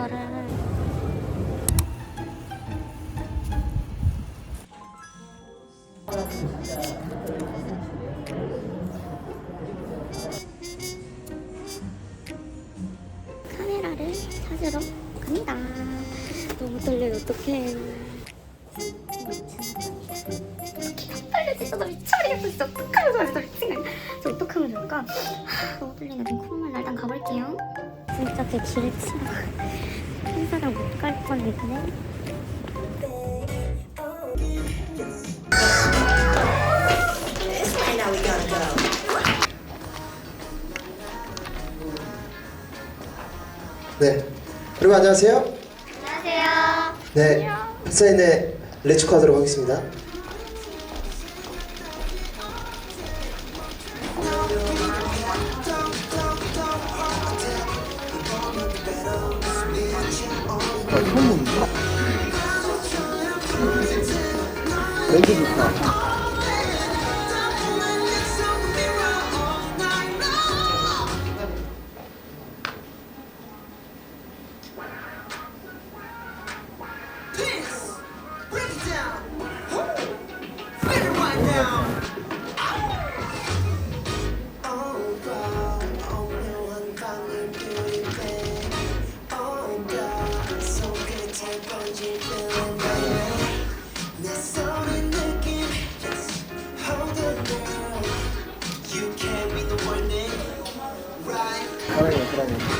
저를. 카메라를 찾으러 갑니다. 너무 떨려요 어떡해. 빨리 미쳐버리겠어 진짜 어떡하면 좋아 진짜 어떡하면 좋을까 하, 너무 떨리네 좀 콧물 나 일단 가볼게요 진짜 제 길을 치러 행사를 못갈 뻔했네 네. 여러분 안녕하세요. 안녕하세요 네. 픽사인의 레츠코 하도록 하겠습니다. 멘트 좋다. 사랑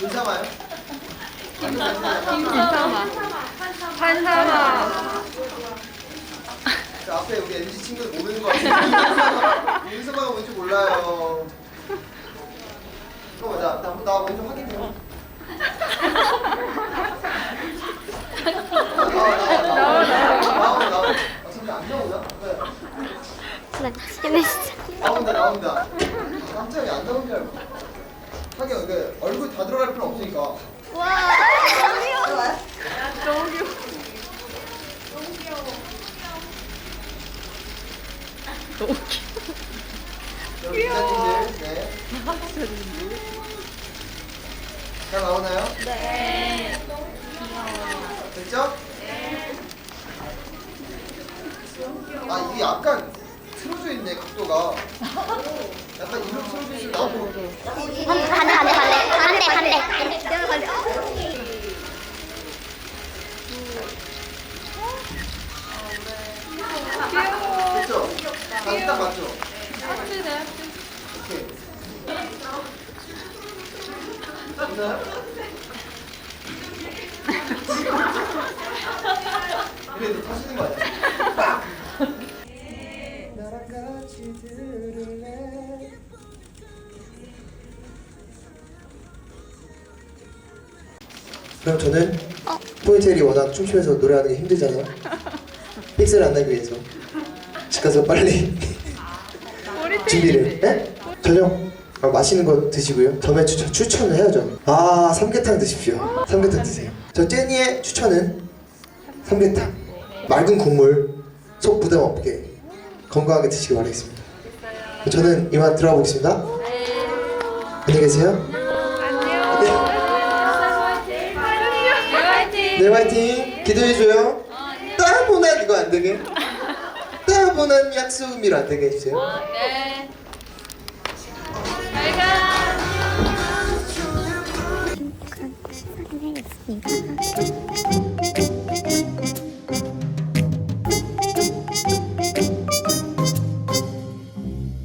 인사봐요. 한사마 자, 앞에 여기 MZ 친구들 모르는 거 같아요. 인사가 뭔지 몰라요. 어, 나, 나, 나 먼저. 나와, 나와, 나와. 나와, 나와. 아, 선배 안 나오나? 네. 나 미치겠네 진짜 나온다, 나온다. 깜짝이야, 안 나온 줄 알고. 하긴, 그, 얼굴 다 들어갈 필요 없으니까. 와 너무 귀여워 너무 귀여워 여러분, 기자님들, 네. 잘 나오나요? 네 됐죠? 아 이게 약간 있네 각도가 약간 이렇게 틀어져 있으면 나도 반대 반대 반대 반대 반대 내가 반대 됐죠? 아, 딱 맞죠? 오케이 됐나요? 그래도 타시는 거 아니야? 그럼 저는 포인텔이 워낙 춤추면서 노래하는 게 힘들잖아요. 픽셀을 안 나기 위해서 집 가서 빨리 준비를. 네? 저녁 아, 맛있는 거 드시고요. 점에 추천 추천을 해야죠. 아 삼계탕 드십시오. 삼계탕 드세요. 저 제니의 추천은 삼계탕. 맑은 국물 속 부담 없게 건강하게 드시기 바라겠습니다. 저는 이만 들어가 보겠습니다. 안녕히 계세요. 네 화이팅 기도해줘요. 따보나 이거 안 되게. 약속미로 안 되게 해주세요. 아, 네. 잘가. 행복한 시간을 했습니다.